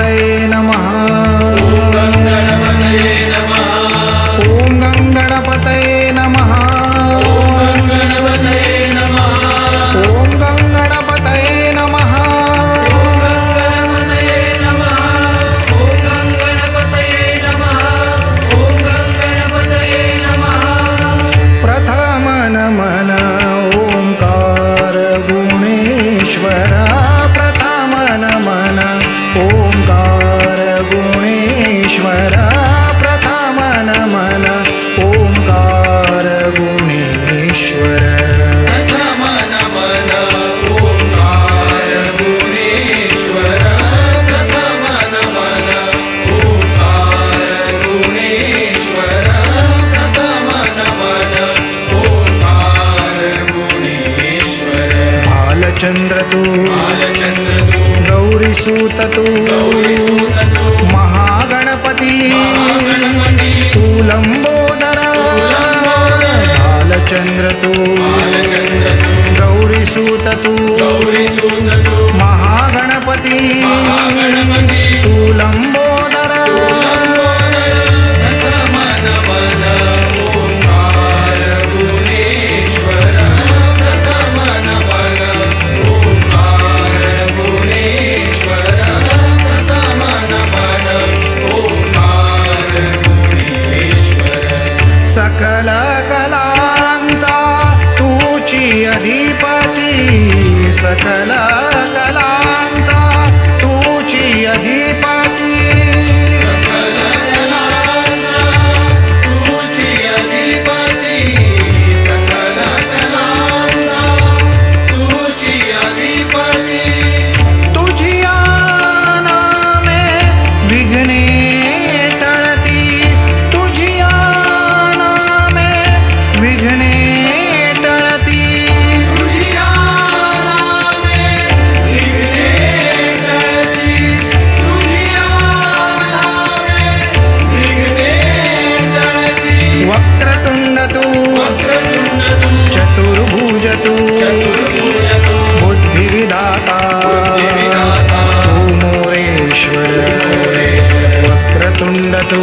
नमः। गुणेश्वरा प्रथम नमन ओंकार गुणेश्वर. प्रथम नमन ओंकार गुणेश्वर. प्रथम नमन ओंकार गुणेश्वर. तू. बालचंद्र तू. तू. तू महागणपती। तू लंबो పూజకు బుద్ధి విధాత. భూమోరేశ్వర వక్రతుండతో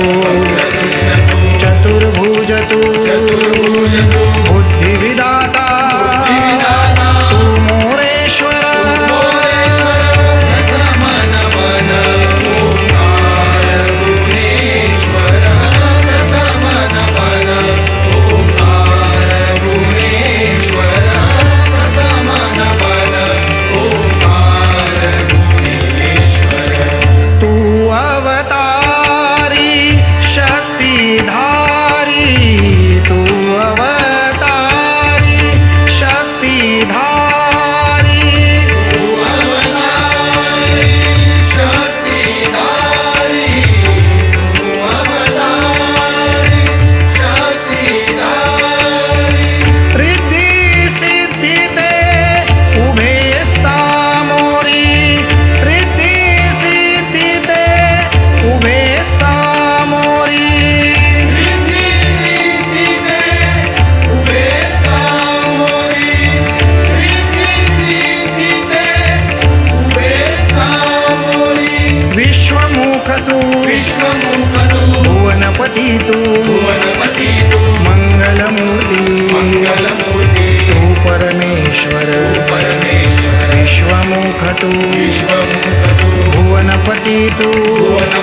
तू विश्वमूर्ख तू भुवनपती तू भुवनपती तू मंगलमूर्ती मंगलमूर्ती तू परमेश्वर परमेश्वर विश्वमुख तू विश्वमुख तू भुवनपती तू भुवन